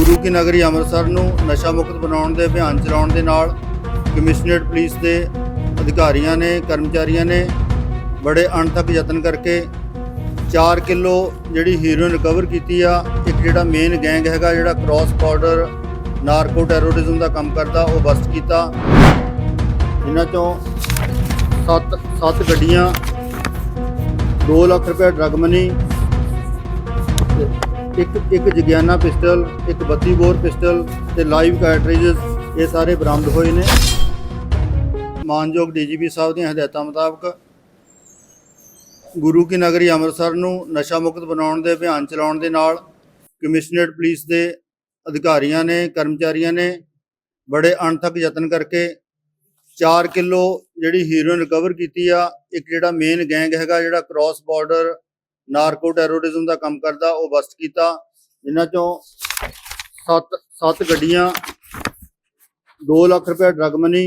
ਗੁਰੂ ਕੀ ਨਗਰੀ ਅੰਮ੍ਰਿਤਸਰ ਨੂੰ ਨਸ਼ਾ ਮੁਕਤ ਬਣਾਉਣ ਦੇ, ਅਭਿਆਨ ਚਲਾਉਣ ਦੇ ਨਾਲ ਕਮਿਸ਼ਨਰੇਟ ਪੁਲਿਸ ਦੇ ਅਧਿਕਾਰੀਆਂ ਨੇ, ਕਰਮਚਾਰੀਆਂ ਨੇ ਬੜੇ ਅਣਥੱਕ ਯਤਨ ਕਰਕੇ 4 ਕਿਲੋ ਜਿਹੜੀ ਹੀਰੋਇਨ ਰਿਕਵਰ ਕੀਤੀ ਆ, ਇੱਕ ਜਿਹੜਾ ਮੇਨ ਗੈਂਗ ਹੈਗਾ ਜਿਹੜਾ ਕ੍ਰਾਸ ਬਾਰਡਰ ਨਾਰਕੋ ਟੈਰੋਰਿਜ਼ਮ ਦਾ ਕੰਮ ਕਰਦਾ, ਉਹ ਬਸਟ ਕੀਤਾ। ਇਹਨਾਂ ਚੋਂ 7 7 ਗੱਡੀਆਂ 2 ਲੱਖ ਰੁਪਏ ਡਰਗ ਮਨੀ ਇੱਕ ਇੱਕ ਜਗਿਆਨਾ ਪਿਸਟਲ, ਇੱਕ 32 ਬੋਰ ਪਿਸਟਲ ਤੇ ਲਾਈਵ ਕਾਰਟ੍ਰਿਜਸ ਇਹ ਸਾਰੇ ਬਰਾਮਦ ਹੋਏ ਨੇ। ਮਾਨਯੋਗ ਡੀਜੀਪੀ ਸਾਹਿਬ ਦੀਆਂ ਹਦਾਇਤਾਂ ਮੁਤਾਬਕ ਗੁਰੂ ਕੀ ਨਗਰੀ ਅੰਮ੍ਰਿਤਸਰ ਨੂੰ ਨਸ਼ਾ ਮੁਕਤ ਬਣਾਉਣ ਦੇ, ਅਭਿਆਨ ਚਲਾਉਣ ਦੇ ਨਾਲ ਕਮਿਸ਼ਨਰੇਟ ਪੁਲਿਸ ਦੇ ਅਧਿਕਾਰੀਆਂ ਨੇ, ਕਰਮਚਾਰੀਆਂ ਨੇ ਬੜੇ ਅਣਥੱਕ ਯਤਨ ਕਰਕੇ 4 ਕਿਲੋ ਜਿਹੜੀ ਹੀਰੋਇਨ ਰਿਕਵਰ ਕੀਤੀ ਆ, ਇੱਕ ਜਿਹੜਾ ਮੇਨ ਗੈਂਗ ਹੈਗਾ ਜਿਹੜਾ ਕ੍ਰਾਸ ਬਾਰਡਰ ਨਾਰਕੋ ਟੈਰੋਰਿਜ਼ਮ ਦਾ ਕੰਮ ਕਰਦਾ, ਉਹ ਬਸਟ ਕੀਤਾ। ਜਿਨ੍ਹਾਂ ਚੋਂ 7 7 ਗੱਡੀਆਂ 2 ਲੱਖ ਰੁਪਏ ਡਰਗ ਮਨੀ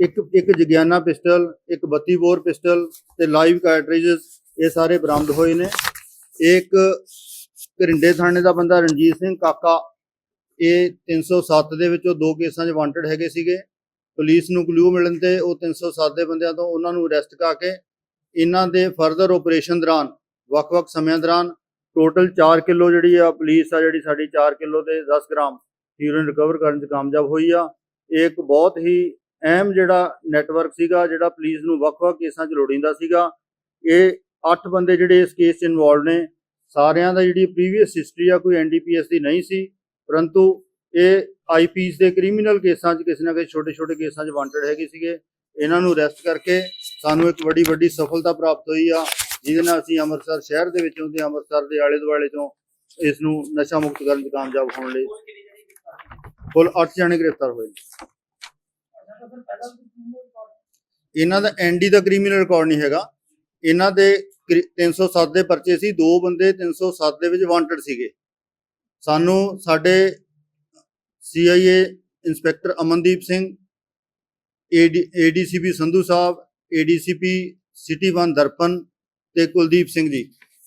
ਇੱਕ ਇੱਕ ਜਗਿਆਨਾ ਪਿਸਟਲ, ਇੱਕ 32 ਬੋਰ ਪਿਸਟਲ ਤੇ ਲਾਈਵ ਕਾਰਟ੍ਰਿਜਸ ਇਹ ਸਾਰੇ ਬਰਾਮਦ ਹੋਏ ਨੇ। ਇੱਕ ਘਰਿੰਡੇ ਥਾਣੇ ਦਾ ਬੰਦਾ ਰਣਜੀਤ ਸਿੰਘ ਕਾਕਾ, ਇਹ 307 ਦੇ ਵਿੱਚੋਂ ਦੋ ਕੇਸਾਂ 'ਚ ਵਾਂਟਡ ਹੈਗੇ ਸੀਗੇ। ਪੁਲਿਸ ਨੂੰ ਕਲੂ ਮਿਲਣ ਤੇ ਉਹ 307 ਦੇ ਬੰਦਿਆਂ ਤੋਂ ਉਹਨਾਂ ਨੂੰ ਅਰੈਸਟ ਕਰਕੇ ਇਹਨਾਂ ਦੇ ਫਰਦਰ ਆਪਰੇਸ਼ਨ ਦੌਰਾਨ, ਵੱਖ-ਵੱਖ ਸਮਿਆਂ ਦੌਰਾਨ ਟੋਟਲ 4 ਕਿਲੋ ਜਿਹੜੀ ਆ ਪੁਲਿਸ ਆ, ਜਿਹੜੀ ਸਾਡੀ 4 ਕਿਲੋ ਤੇ 10 ਗ੍ਰਾਮ ਹੀਰੋਇਨ ਰਿਕਵਰ ਕਰਨ 'ਚ ਕਾਮਯਾਬ ਹੋਈ ਆ। ਇਹ ਇੱਕ ਬਹੁਤ ਹੀ ਅਹਿਮ ਜਿਹੜਾ ਨੈਟਵਰਕ ਸੀਗਾ, ਜਿਹੜਾ ਪੁਲਿਸ ਨੂੰ ਵੱਖ-ਵੱਖ ਕੇਸਾਂ 'ਚ ਲੋੜੀਂਦਾ ਸੀਗਾ। ਇਹ 8 ਬੰਦੇ ਜਿਹੜੇ ਇਸ ਕੇਸ 'ਚ ਇਨਵੋਲਡ ਨੇ, ਸਾਰਿਆਂ ਦਾ ਜਿਹੜੀ ਪ੍ਰੀਵੀਅਸ ਹਿਸਟਰੀ ਆ, ਕੋਈ ਐਨਡੀਪੀਐਸ ਦੀ ਨਹੀਂ ਸੀ, ਪਰੰਤੂ ਇਹ ਆਈਪੀਸ ਦੇ ਕ੍ਰਿਮੀਨਲ ਕੇਸਾਂ 'ਚ ਕਿਸੇ ਨਾ ਕਿਸੇ ਛੋਟੇ-ਛੋਟੇ ਕੇਸਾਂ 'ਚ ਵਾਂਟਡ ਹੈਗੇ ਸੀਗੇ। ਇਹਨਾਂ ਨੂੰ ਅਰੈਸਟ ਕਰਕੇ ਸਾਨੂੰ ਇੱਕ ਵੱਡੀ ਵੱਡੀ ਸਫਲਤਾ ਪ੍ਰਾਪਤ ਹੋਈ ਆ, ਜਿਹਦੇ ਨਾਲ ਅਸੀਂ ਅੰਮ੍ਰਿਤਸਰ ਸ਼ਹਿਰ ਦੇ ਵਿੱਚੋਂ ਤੇ ਅੰਮ੍ਰਿਤਸਰ ਦੇ ਆਲੇ ਦੁਆਲੇ ਤੋਂ ਇਸ ਨੂੰ ਨਸ਼ਾ ਮੁਕਤ ਕਰਨ 'ਚ ਕਾਮਯਾਬ ਹੋਣ ਲਈ। ਕੁੱਲ 8 ਜਣੇ ਗ੍ਰਿਫਤਾਰ ਹੋਏ ਇਹਨਾਂ ਦਾ ਐਨਡੀ ਦਾ ਕ੍ਰਿਮੀਨਲ ਰਿਕਾਰਡ ਨਹੀਂ ਹੈਗਾ। ਇਹਨਾਂ ਦੇ ਕ੍ਰਿ- 307 ਦੇ ਪਰਚੇ ਸੀ, ਦੋ ਬੰਦੇ 307 ਦੇ ਵਿੱਚ ਵਾਂਟਡ ਸੀਗੇ। ਸਾਨੂੰ ਸਾਡੇ CIA inspector Amandeep Singh ADCP Sandhu ਸਾਹਿਬ ਏਡੀਸੀਪੀ ਸਿਟੀ 1 ਦਰਪਨ ਤੇ ਕੁਲਦੀਪ ਸਿੰਘ ਜੀ।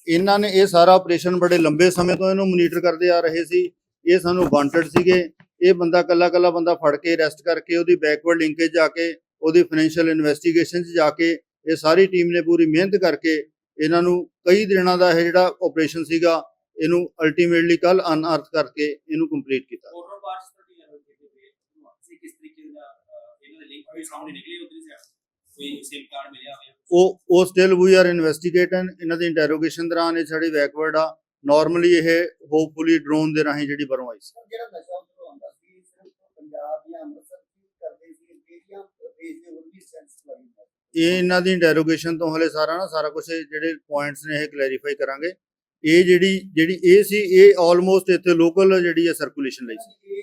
ਇਹਨਾਂ ਨੇ ਇਹ ਸਾਰਾ ਆਪਰੇਸ਼ਨ ਬੜੇ ਲੰਬੇ ਸਮੇਂ ਤੋਂ ਇਹਨੂੰ ਮੋਨੀਟਰ ਕਰਦੇ ਆ ਰਹੇ ਸੀ। ਇਹ ਸਾਨੂੰ ਵਾਂਟਡ ਸੀਗੇ। ਇਹ ਬੰਦਾ ਕੱਲਾ ਕੱਲਾ ਬੰਦਾ ਫੜ ਕੇ ਅਰੈਸਟ ਕਰਕੇ ਉਹਦੀ ਬੈਕਵਰਡ ਲਿੰਕੇਜ ਜਾ ਕੇ, ਉਹਦੀ ਫਾਈਨੈਂਸ਼ੀਅਲ ਇਨਵੈਸਟੀਗੇਸ਼ਨ 'ਚ ਜਾ ਕੇ, ਇਹ ਸਾਰੀ ਟੀਮ ਨੇ ਪੂਰੀ ਮਿਹਨਤ ਕਰਕੇ ਇਹਨਾਂ ਨੂੰ ਕਈ ਦਿਨਾਂ ਦਾ ਇਹ ਜਿਹੜਾ ਆਪਰੇਸ਼ਨ ਸੀਗਾ, ਇਹਨੂੰ ਅਲਟੀਮੇਟਲੀ ਕੱਲ ਅਨਅਰਥ ਕਰਕੇ ਇਹਨੂੰ ਕੰਪਲੀਟ ਕੀਤਾ। ਕੋਈ ਸਿਮ ਕਾਰਡ ਮਿਲਿਆ ਹੋਵੇ। ਉਹ ਉਹ ਸਟਿਲ ਵੀ ਆਰ ਇਨਵੈਸਟੀਗੇਟਿੰਗ ਇਹਨਾਂ ਦੀ ਇੰਟਰੋਗੇਸ਼ਨ ਦੌਰਾਨ ਇਹ ਸਾਡੀ ਬੈਕਵਰਡ ਆ। ਨਾਰਮਲੀ ਇਹ ਹੋਪਫੁਲੀ ਡਰੋਨ ਦੇ ਰਾਹੀਂ ਜਿਹੜੀ ਬਰੋਂ ਆਈ ਸੀ। ਜਿਹੜਾ ਨਸ਼ਾ ਉਧਰੋਂ ਆਉਂਦਾ ਸੀ ਸਿਰਫ ਪੰਜਾਬ ਜਾਂ ਅੰਮ੍ਰਿਤਸਰ ਚ ਕਰਦੇ ਸੀ ਕਿਹੜੀਆਂ ਦੇਸ਼ ਦੇ ਹੋਰ ਵੀ ਸੈਂਸ ਲਾਈ ਇਹ ਇਹਨਾਂ ਦੀ ਇੰਟਰੋਗੇਸ਼ਨ ਤੋਂ ਹਲੇ ਸਾਰਾ ਨਾ ਸਾਰਾ ਕੁਝ ਜਿਹੜੇ ਪੁਆਇੰਟਸ ਨੇ ਇਹ ਕਲੈਰੀਫਾਈ ਕਰਾਂਗੇ। ਇਹ ਜਿਹੜੀ ਜਿਹੜੀ ਇਹ ਸੀ ਇਹ ਆਲਮੋਸਟ ਇੱਥੇ ਲੋਕਲ ਜਿਹੜੀ ਹੈ ਸਰਕੂਲੇਸ਼ਨ ਲਈ ਸੀ।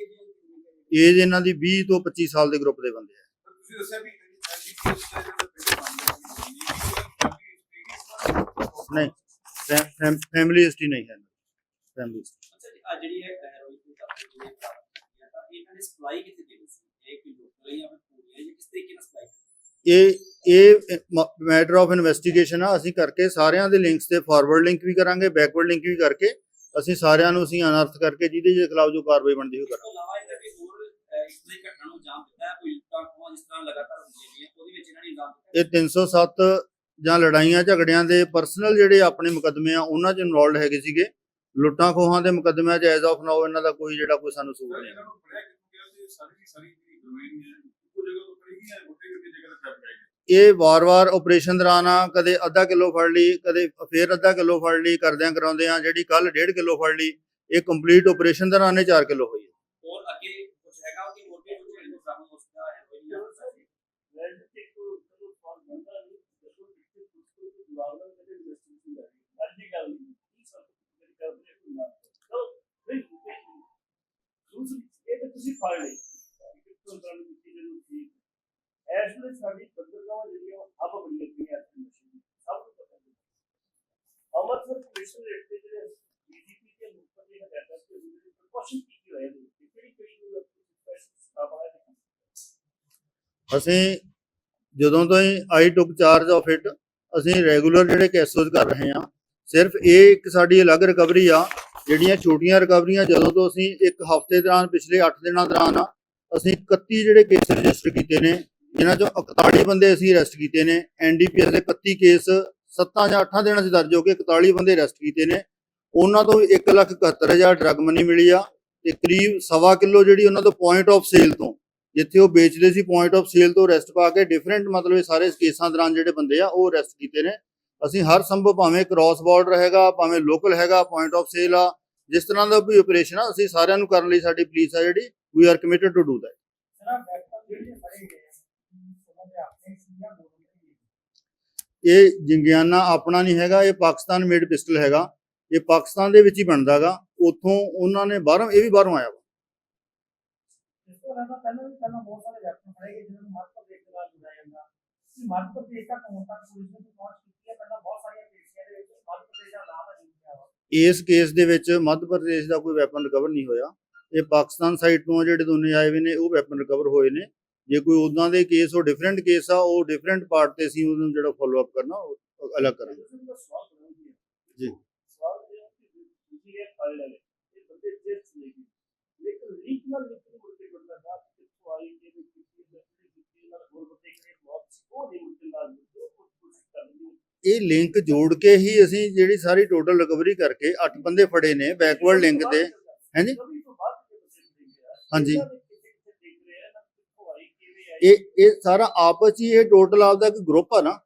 ਏਜ ਇਹਨਾਂ ਦੀ 20 ਤੋਂ 25 ਸਾਲ ਦੇ ਗਰੁੱਪ ਦੇ ਬੰਦੇ ਆ। ਤੁਸੀਂ ਦੱਸਿਆ ਵੀ ਨਹੀਂ ਫੈਮਿਲੀ ਹਿਸਟਰੀ ਨਹੀਂ ਹੈ। ਫੈਮਿਲੀ ਅੱਛਾ ਜੀ ਆ ਜਿਹੜੀ ਹੈ ਹੈਰੋਇਨ ਦੀ ਕਾਫੀ ਜਿਹੜੇ ਪ੍ਰਾਪਤ ਕੀਤੀ ਹੈ ਤਾਂ ਇਹਨਾਂ ਨੇ ਸਪਲਾਈ ਕਿੱਥੇ ਦੇਣੀ ਸੀ? ਇਹ ਕੋਈ ਲੋਕਲ ਜਾਂ ਫਿਰ ਪੂਰੀ ਹੈ ਜਾਂ ਕਿਸ ਤਰੀਕੇ ਨਾਲ ਸਪਲਾਈ ਇਹ ਇਹ ਮੈਟਰ ਆਫ ਇਨਵੈਸਟੀਗੇਸ਼ਨ ਆ ਅਸੀਂ ਕਰਕੇ ਸਾਰਿਆਂ ਦੇ ਲਿੰਕਸ ਤੇ ਫਾਰਵਰਡ ਲਿੰਕ ਵੀ ਕਰਾਂਗੇ ਬੈਕਵਰਡ ਲਿੰਕ ਵੀ ਕਰਕੇ ਅਸੀਂ ਸਾਰਿਆਂ ਨੂੰ ਅਸੀਂ ਅਨਰਥ ਕਰਕੇ ਜਿਹਦੇ ਖਿਲਾਫ ਜੋ ਕਾਰਵਾਈ ਬਣਦੀ ਇਸ ਕਰਾਂਗੇ ਤੋਂ ਇਲਾਵਾ ਇਹਨਾਂ ਨੇ ਹੋਰ ਅਹ, ਇਸ ਤਰ੍ਹਾਂ ਦੀ ਘਟਨਾ ਨੂੰ ਅੰਜਾਮ ਦਿੱਤਾ ਹੈ ਕੋਈ ਲੁੱਟਾਂ ਖੋਹਾਂ ਜਿਸ ਤਰ੍ਹਾਂ ਲਗਾਤਾਰ ਹੁੰਦੀਆਂ ਨੇ ਉਹਦੇ ਵਿੱਚ ਇਹਨਾਂ ਨੇ ਅੰਜਾਮ ਦਿੱਤਾ ਹੈ। ਇਹ 307 ਜਾਂ ਲੜਾਈਆਂ, ਝਗੜਿਆਂ ਦੇ ਪਰਸਨਲ ਜਿਹੜੇ ਆਪਣੇ ਮੁਕੱਦਮੇ ਆ, ਉਹਨਾਂ 'ਚ ਇਨਵੋਲਡ ਹੈਗੇ ਸੀਗੇ। ਲੁੱਟਾਂ ਖੋਹਾਂ ਦੇ ਮੁਕੱਦਮਿਆਂ 'ਚ ਐਜ਼ ਆਫ ਨਾਓ ਇਹਨਾਂ ਦਾ ਕੋਈ ਜਿਹੜਾ ਕੋਈ ਸਾਨੂੰ ਸੂਟ ਨਹੀਂ ਇਹ ਵਾਰ-ਵਾਰ ਆਪਰੇਸ਼ਨ ਦੌਰਾਨ ਆ, ਕਦੇ ਅੱਧਾ ਕਿਲੋ ਫੜ ਲਈ, ਕਦੇ ਫੇਰ ਅੱਧਾ ਕਿਲੋ ਫੜ ਲਈ ਕਰਦਿਆਂ ਕਰਾਉਂਦੇ ਆ, ਜਿਹੜੀ ਕੱਲ 1.5 ਕਿਲੋ ਫੜ ਲਈ, ਇਹ ਕੰਪਲੀਟ ਆਪਰੇਸ਼ਨ ਦੌਰਾਨ ਇਹ 4 ਕਿਲੋ ਹੋਈ ਹੈ ਹੋਰ ਅੱਗੇ ਕੁਝ ਹੈਗਾ ਕਿ ਹੋਰ ਵੀ ਕੁਝ ਇਹਨੂੰ ਬਰਾਮਦ ਹੋ ਸਕਦਾ ਹੈ ਕੋਈ ਜਾਂ ਵੈਲਡ ਤੇ ਕੋਈ ਕੋਈ ਫਾਲ ਬੰਦਾ ਨਹੀਂ ਜਦੋਂ ਕਿਸੇ ਪੁੱਛੋ ਕਿ ਜਵਾਬ ਨਾ ਕਦੇ ਇਨਵੈਸਟੀਗੇਸ਼ਨ ਦਾ ਅੱਜ ਗੱਲ ਨਹੀਂ ਕੀ ਸਭ ਕੁਝ ਕਰਦੇ ਕੋਈ ਨਾ ਸੋ ਦੂਸਰੀ ਇਹ ਤਾਂ ਤੁਸੀਂ ਫੜ ਲਈ ਕਿਤੋਂ ਤਰ੍ਹਾਂ ਦੀ ਚੀਜ਼ ਨੂੰ ਠੀਕ ਐਸ ਵਿੱਚ ਸਾਡੀ ਬੰਦਰਗਾਹਾਂ ਜਿਹੜੀਆਂ ਉਹ ਅੱਬ ਬੜੀਆਂ ਗਈਆਂ ਇਸ ਸਭ ਨੂੰ ਪਤਾ ਹੈ ਅੰਮ੍ਰਿਤਸਰ ਕਮਿਸ਼ਨ ਰੇਟ ਤੇ ਜਿਹੜੇ ਡੀਜੀਪੀ ਦੇ ਮੁਖਤ ਦੇ ਹਦਾਇਤਾਂ ਤੇ ਜਿਹੜੇ ਪ੍ਰੀਕਾਸ਼ਨ ਕੀ ਹੋਏ ਨੇ ਕਿਹੜੀ ਕਿਹੜੀ ਕੋਈ ਸਪੈਸ਼ਲ ਸਟਾਫ ਆਇਆ ਅਸੀਂ ਜਦੋਂ ਤੋਂ ਹੀ I took charge of it ਅਸੀਂ ਰੈਗੂਲਰ ਜਿਹੜੇ ਕੇਸਸ ਕਰ ਰਹੇ ਹਾਂ ਸਿਰਫ ਇਹ ਇੱਕ ਸਾਡੀ ਅਲੱਗ ਰਿਕਵਰੀ ਆ ਜਿਹੜੀਆਂ ਛੋਟੀਆਂ ਰਿਕਵਰੀਆਂ ਜਦੋਂ ਤੋਂ ਅਸੀਂ ਇੱਕ ਹਫ਼ਤੇ ਦੌਰਾਨ ਪਿਛਲੇ 8 ਦਿਨਾਂ ਦੌਰਾਨ ਅਸੀਂ 31 ਜਿਹੜੇ ਕੇਸ ਰਜਿਸਟਰ ਕੀਤੇ ਨੇ ਜਿਨ੍ਹਾਂ ਚੋਂ 41 ਬੰਦੇ ਅਸੀਂ ਅਰੈਸਟ ਕੀਤੇ ਨੇ ਐਨਡੀਪੀਐਸ ਦੇ 31 ਕੇਸ 7 ਜਾਂ 8 ਦਿਨਾਂ 'ਚ ਦਰਜ ਹੋ ਕੇ 41 ਬੰਦੇ ਅਰੈਸਟ ਕੀਤੇ ਨੇ। ਉਹਨਾਂ ਤੋਂ 171000 ਡਰਗ ਮਨੀ ਮਿਲੀ ਆ ਤੇ ਕਰੀਬ ਸਵਾ ਕਿਲੋ ਜਿਹੜੀ ਉਹਨਾਂ ਤੋਂ ਪੁਆਇੰਟ ਆਫ ਸੇਲ ਤੋਂ, ਜਿੱਥੇ ਉਹ ਵੇਚਦੇ ਸੀ ਪੁਆਇੰਟ ਆਫ ਸੇਲ ਤੋਂ ਅਰੈਸਟ ਪਾ ਕੇ ਡਿਫਰੈਂਟ ਮਤਲਬ ਇਹ ਸਾਰੇ ਕੇਸਾਂ ਦੌਰਾਨ ਜਿਹੜੇ ਬੰਦੇ ਆ ਉਹ ਅਰੈਸਟ ਕੀਤੇ ਨੇ। ਅਸੀਂ ਹਰ ਸੰਭਵ ਭਾਵੇਂ ਕ੍ਰਾਸ ਬਾਰਡਰ ਹੈਗਾ, ਭਾਵੇਂ ਲੋਕਲ ਹੈਗਾ ਪੁਆਇੰਟ ਆਫ ਸੇਲ ਆ, ਜਿਸ ਤਰ੍ਹਾਂ ਦਾ ਵੀ ਆਪਰੇਸ਼ਨ ਆ, ਅਸੀਂ ਸਾਰਿਆਂ ਨੂੰ ਕਰਨ ਲਈ ਸਾਡੀ ਪੁਲਿਸ ਆ ਜਿਹੜੀ we are committed to do that sir backup ਜਿਹੜੇ ਫੜੇ ਗਏ ਉਹਨਾਂ ਦੇ ਆਪਣੇ ਸੀ ਜਾਂ ਗਵਰਨਮੈਂਟ ਇਹ ਜਿੰਗਿਆਨਾ ਆਪਣਾ ਨਹੀਂ ਹੈਗਾ ਇਹ ਪਾਕਿਸਤਾਨ ਮੇਡ ਪਿਸਟਲ ਹੈਗਾ। ਇਹ ਪਾਕਿਸਤਾਨ ਦੇ ਵਿੱਚ ਹੀ ਬਣਦਾਗਾ ਉੱਥੋਂ ਉਹਨਾਂ ਨੇ ਬਾਹਰੋਂ ਇਹ ਵੀ ਬਾਹਰੋਂ ਆਇਆ ਵਾ। ਇਸ ਕੇਸ ਦੇ ਵਿੱਚ ਮੱਧ ਪ੍ਰਦੇਸ਼ ਦਾ ਕੋਈ ਵੈਪਨ ਰਿਕਵਰ ਨਹੀਂ ਹੋਇਆ। ਇਹ ਪਾਕਿਸਤਾਨ ਸਾਈਡ ਤੋਂ ਜਿਹੜੇ ਦੋਨੇ ਆਏ ਹੋਏ ਨੇ ਉਹ ਵੈਪਨ ਰਿਕਵਰ ਹੋਏ ਨੇ। ਜੇ ਕੋਈ ਉਦਾਂ ਦੇ ਕੇਸ ਉਹ ਡਿਫਰੈਂਟ ਕੇਸ ਆ ਉਹ ਡਿਫਰੈਂਟ ਪਾਰਟ ਤੇ ਅਸੀਂ ਉਹਨੂੰ ਜਿਹੜਾ ਫੋਲੋ ਅਪ ਕਰਨਾ ਉਹ ਅਲੱਗ ਕਰਾਂਗੇ। ਜੀ। ਸਵਾਲ ਇਹ ਹੈ ਕਿ ਤੁਸੀਂ ਇਹ ਫਾਈਲ ਵਾਲੇ ਇਹ ਬੰਦੇ ਟੈਸਟ ਲੈਗੀ ਲੇਕਿਨ ਲਿੰਕ ਨਾਲ ਲਿੰਕ ਨਹੀਂ ਮੁੜ ਕੇ ਜੁੜਦਾ ਨਾ ਕਿੱਥੋਂ ਆਈ ਕਿ ਵੀ ਕਿੱਥੇ ਦਾ ਕਿੱਥੇ ਨਾਲ ਹੋਰ ਬੰਦੇ ਕਿਹੜੇ ਬਹੁਤ ਸੀ ਉਹ ਨਹੀਂ ਮੁੜ ਕੇ ਨਾਲ ਜੋ ਕੁਝ ਕੁਝ ਕਰਨੀ ਇਹ ਲਿੰਕ ਜੋੜ ਕੇ ਹੀ ਅਸੀਂ ਜਿਹੜੀ ਸਾਰੀ ਟੋਟਲ ਰਿਕਵਰੀ ਕਰਕੇ 8 ਬੰਦੇ ਫੜੇ ਨੇ ਬੈਕਵਰਡ ਲਿੰਕ ਤੇ। ਹੈਂਜੀ। ਹਾਂਜੀ। ਇਹ ਇਹ ਸਾਰਾ ਆਪਸ ਹੀ ਇਹ ਟੋਟਲ ਆਪਦਾ ਇੱਕ ਗਰੁੱਪ ਆ ਨਾ।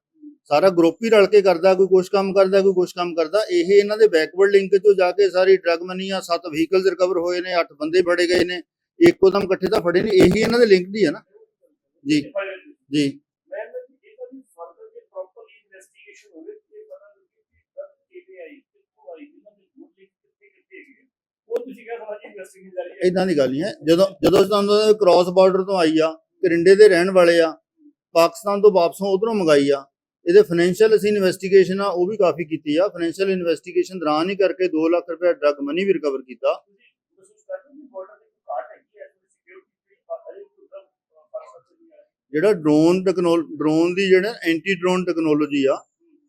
ਸਾਰਾ ਗਰੁੱਪ ਹੀ ਰਲ ਕੇ ਕਰਦਾ ਕੋਈ ਕੁਛ ਕੰਮ ਕਰਦਾ ਕੋਈ ਕੁਛ ਕੰਮ ਕਰਦਾ। ਇਹ ਇਹਨਾਂ ਦੇ ਬੈਕਵਰਡ ਲਿੰਕ 'ਚੋਂ ਜਾ ਕੇ ਸਾਰੀ ਡਰਗ ਮਨੀ ਆ ਸੱਤ ਵਹੀਕਲਸ ਰਿਕਵਰ ਹੋਏ ਨੇ ਅੱਠ ਬੰਦੇ ਫੜੇ ਗਏ ਨੇ ਇੱਕੋ ਦਮ ਇਕੱਠੇ ਤਾਂ ਫੜੇ ਨਹੀਂ ਇਹੀ ਇਹਨਾਂ ਦੇ ਲਿੰਕਡ ਹੀ ਆ ਨਾ। ਜੀ ਜੀ। ਦੇ ਲਿੰਕ ਇਦਾਂ ਦੀ ਗੱਲ ਨਹੀਂ ਹੈ। ਜਦੋਂ ਜਦੋਂ ਤੁਹਾਨੂੰ ਕ੍ਰਾਸ ਬਾਰਡਰ ਤੋਂ ਆਈ ਆ ਕਰਿੰਡੇ ਦੇ ਰਹਿਣ ਵਾਲੇ ਆ, ਪਾਕਿਸਤਾਨ ਤੋਂ ਵਾਪਸੋਂ ਉਧਰੋਂ ਮੰਗਾਈ ਆ। ਇਹਦੇ ਫਾਈਨੈਂਸ਼ੀਅਲ ਅਸੀਂ ਇਨਵੈਸਟੀਗੇਸ਼ਨ ਆ, ਉਹ ਵੀ ਕਾਫੀ ਕੀਤੀ ਆ। ਫਾਈਨੈਂਸ਼ੀਅਲ ਇਨਵੈਸਟੀਗੇਸ਼ਨ ਦੌਰਾਨ ਹੀ ਕਰਕੇ 2 ਲੱਖ ਰੁਪਏ ਡਰਗ ਮਨੀ ਵੀ ਰਿਕਵਰ ਕੀਤਾ। ਜਿਹੜਾ ਡਰੋਨ ਟੈਕਨੋਲੋਜੀ ਡਰੋਨ ਦੀ ਜਿਹੜਾ ਐਂਟੀ ਡਰੋਨ ਟੈਕਨੋਲੋਜੀ ਆ,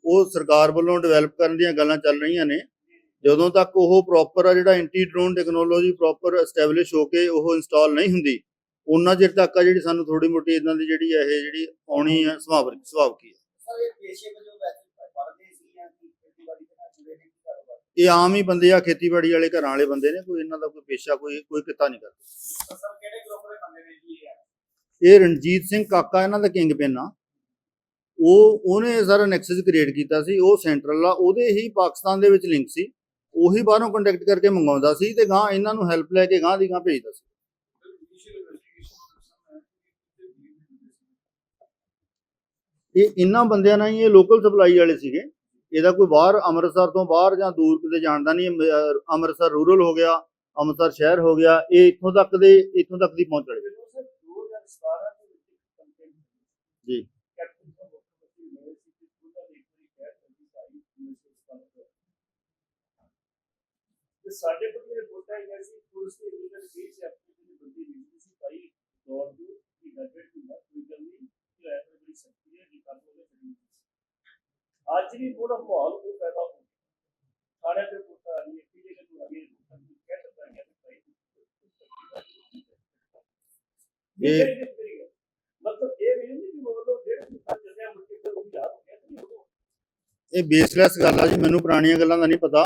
ਉਹ ਸਰਕਾਰ ਵੱਲੋਂ ਡਿਵੈਲਪ ਕਰਨ ਦੀਆਂ ਗੱਲਾਂ ਚੱਲ ਰਹੀਆਂ ਨੇ। ਜਦੋਂ ਤੱਕ ਉਹ ਪ੍ਰੋਪਰ ਆ, ਜਿਹੜਾ anti drone technology proper establish ਹੋ ਕੇ ਉਹ ਇੰਸਟਾਲ ਨਹੀਂ ਹੁੰਦੀ ਉਹਨਾਂ ਚਿਰ ਤੱਕ ਆ ਜਿਹੜੀ ਸਾਨੂੰ ਥੋੜੀ ਮੋਟੀ ਇਦਾਂ ਦੀ ਜਿਹੜੀ ਇਹ ਜਿਹੜੀ ਆਉਣੀ ਆ ਸੁਭਾਵਿਕ ਸੁਭਾਵਿਕ ਹੀ ਆ। ਸਰ ਇਹ ਪੇਸ਼ੇ ਵਜੋਂ ਵੈਸੇ ਪੜ੍ਹਦੇ ਸੀ ਜਾਂ ਕਿ ਖੇਤੀਬਾੜੀ ਦੇ ਨਾਲ ਜੁੜੇ ਨੇ ਕੀ ਕਾਰੋਬਾਰ? ਇਹ ਆਮ ਹੀ ਬੰਦੇ ਆ ਖੇਤੀਬਾੜੀ ਵਾਲੇ ਘਰਾਂ ਵਾਲੇ ਬੰਦੇ ਨੇ ਕੋਈ ਇਹਨਾਂ ਦਾ ਕੋਈ ਪੇਸ਼ਾ ਕੋਈ ਕੋਈ ਕਿੱਤਾ ਨਹੀਂ ਕਰਦਾ। ਸਰ ਕਿਹੜੇ ਗਰੁੱਪ ਦੇ ਬੰਦੇ ਨੇ ਜੀ ਇਹ? ਇਹ ਰਣਜੀਤ ਸਿੰਘ ਕਾਕਾ ਇਹਨਾਂ ਦਾ ਕਿੰਗ ਪਿਨ ਆ। ਉਹ ਉਹਨੇ ਸਾਰਾ ਨੈਕਸਸ ਕ੍ਰੀਏਟ ਕੀਤਾ ਸੀ ਉਹ ਸੈਂਟਰਲ ਆ ਉਹਦੇ ਹੀ ਪਾਕਿਸਤਾਨ ਦੇ ਵਿੱਚ ਲਿੰਕ ਸੀ। ਉਹੀ ਬਾਹਰੋਂ ਕੰਟੈਕਟ ਕਰਕੇ ਮੰਗਾਉਂਦਾ ਸੀ ਤੇ ਗਾਂ ਇਹਨਾਂ ਨੂੰ ਹੈਲਪ ਲੈ ਕੇ ਗਾਂ ਦੀ ਗਾਂ ਭੇਜਦਾ ਸੀ। ਇਹ ਇਹਨਾਂ ਬੰਦਿਆਂ ਨਾਲ ਹੀ ਇਹ ਲੋਕਲ ਸਪਲਾਈ ਵਾਲੇ ਸੀਗੇ। ਇਹਦਾ ਕੋਈ ਬਾਹਰ ਅੰਮ੍ਰਿਤਸਰ ਤੋਂ ਬਾਹਰ ਜਾਂ ਦੂਰ ਕਿਤੇ ਜਾਣਦਾ ਨਹੀਂ ਅੰਮ੍ਰਿਤਸਰ ਰੂਰਲ ਹੋ ਗਿਆ ਅੰਮ੍ਰਿਤਸਰ ਸ਼ਹਿਰ ਹੋ ਗਿਆ ਇਹ ਇੱਥੋਂ ਤੱਕ ਦੇ ਇੱਥੋਂ ਤੱਕ ਦੀ ਪਹੁੰਚ ਵਾਲੇ ਮੈਨੂੰ ਸਰ 2017 ਦੇ ਵਿੱਚ ਇੱਕ ਕੰਪੇਨ ਜੀ। ਕਿ ਸਾਡੇ ਕੋਲ ਇਹ ਰਿਪੋਰਟ ਆਈ ਸੀ ਪੁਲਿਸ ਦੇ ਇਲੀਗਲ ਕੇਸ ਆਪਣੇ ਜਿਹੜੇ ਬੰਦੇ ਮਿਲਦੇ ਸੀ ਭਾਈ ਦੌੜ ਜੋ ਕਿ ਗੱਡਟ ਹੁੰਦਾ ਕੋਈ ਗੱਲ ਨਹੀਂ ਕਿ ਐਸਾ ਬੜੀ ਸ਼ਕਤੀ ਹੈ ਕਿ ਕੰਮ ਉਹਨੇ ਕਰੀ ਅੱਜ ਵੀ ਥੋੜਾ ਮਾਹੌਲ ਉਹ ਪੈਦਾ ਹੋ ਤੇ ਪੁੱਛਾ ਕਿ ਕਹਿ ਸਕਦਾ ਹੈ ਇਹ- ਇਹ ਮਤਲਬ ਇਹ ਵੀ ਨਹੀਂ ਕਿ ਮਤਲਬ ਜਿਹੜੇ ਕਿਸਾਨ ਜੱਜਿਆਂ ਮੁੱਕੇ ਤੇ ਉਹ ਯਾਦ ਹੋ ਗਿਆ ਕਿ ਉਦੋਂ ਇਹ ਬੇਸਲੈਸ ਗੱਲ ਆ ਜੀ ਮੈਨੂੰ ਪੁਰਾਣੀਆਂ ਗੱਲਾਂ ਦਾ ਨਹੀਂ ਪਤਾ।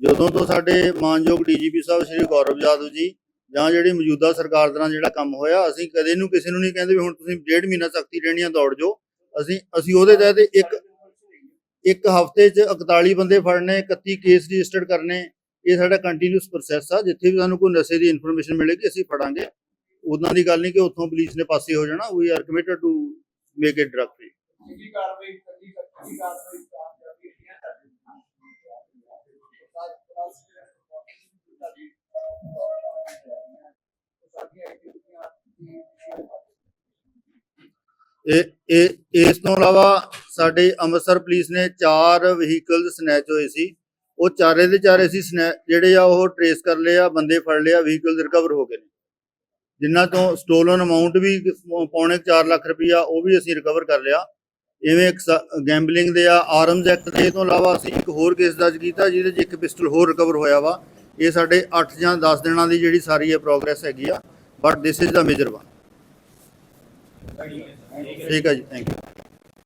ਜਦੋਂ ਤੋਂ ਸਾਡੇ ਮਾਨਯੋਗ ਡੀਜੀਪੀ ਸਾਹਿਬ ਸ਼੍ਰੀ ਗੌਰਵ ਯਾਦਵ ਜੀ ਜਾਂ ਜਿਹੜੀ ਮੌਜੂਦਾ ਸਰਕਾਰ ਦੌਰਾਨ ਜਿਹੜਾ ਕੰਮ ਹੋਇਆ ਅਸੀਂ ਕਦੇ ਨੂੰ ਕਿਸੇ ਨੂੰ ਨਹੀਂ ਕਹਿੰਦੇ ਵੀ ਹੁਣ ਤੁਸੀਂ ਡੇਢ ਮਹੀਨਾ ਸਖਤੀ ਰਹਿਣੀਆਂ ਦੌੜ ਜਾਓ। ਅਸੀਂ ਅਸੀਂ ਉਹਦੇ ਤਹਿਤ ਇੱਕ ਇੱਕ ਹਫ਼ਤੇ 'ਚ 41 ਬੰਦੇ ਫੜਨੇ 31 ਕੇਸ ਰਜਿਸਟਰਡ ਕਰਨੇ ਇਹ ਸਾਡਾ ਕੰਟੀਨਿਊਸ ਪ੍ਰੋਸੈਸ ਆ ਜਿੱਥੇ ਵੀ ਸਾਨੂੰ ਕੋਈ ਨਸ਼ੇ ਦੀ ਇਨਫੋਰਮੇਸ਼ਨ ਮਿਲੇਗੀ ਅਸੀਂ ਫੜਾਂਗੇ। ਉਦਾਂ ਦੀ ਗੱਲ ਨਹੀਂ ਕਿ ਉੱਥੋਂ ਪੁਲਿਸ ਨੇ ਪਾਸੇ ਹੋ ਜਾਣਾ we are committed to make it drug free ਇਹ ਇਹ ਇਸ ਤੋਂ ਇਲਾਵਾ ਸਾਡੇ ਅੰਮ੍ਰਿਤਸਰ ਪੁਲਿਸ ਨੇ ਚਾਰ ਵਹੀਕਲ ਸਨੈਚ ਹੋਏ ਸੀ। ਉਹ ਚਾਰੇ ਦੇ ਚਾਰੇ ਸੀ ਸਨੈ ਜਿਹੜੇ ਆ ਉਹ ਟਰੇਸ ਕਰ ਲਏ ਆ, ਬੰਦੇ ਫੜ ਲਏ ਆ, ਵਹੀਕਲ ਰਿਕਵਰ ਹੋ ਗਏ ਨੇ। ਜਿਨ੍ਹਾਂ ਤੋਂ ਸਟੋਲਨ ਅਮਾਉਂਟ ਵੀ ਪੌਣੇ 4 ਲੱਖ ਰੁਪਈਆ ਉਹ ਵੀ ਅਸੀਂ ਰਿਕਵਰ ਕਰ ਲਿਆ। ਇਵੇਂ ਇੱਕ ਗੈਂਬਲਿੰਗ ਦੇ ਆ ਆਰਮਸ ਐਕਟ ਦੇ ਤੋਂ ਇਲਾਵਾ ਅਸੀਂ ਇੱਕ ਹੋਰ ਕੇਸ ਦਰਜ ਕੀਤਾ, ਜਿਹਦੇ 'ਚ ਇੱਕ ਪਿਸਟਲ ਹੋਰ ਰਿਕਵਰ ਹੋਇਆ ਵਾ। ਇਹ ਸਾਡੇ 8 ਜਾਂ 10 ਦਿਨਾਂ ਦੀ ਜਿਹੜੀ ਸਾਰੀ ਇਹ ਪ੍ਰੋਗਰੈਸ ਹੈਗੀ ਆ। But this is the major one ਠੀਕ ਹੈ ਜੀ ਥੈਂਕ ਯੂ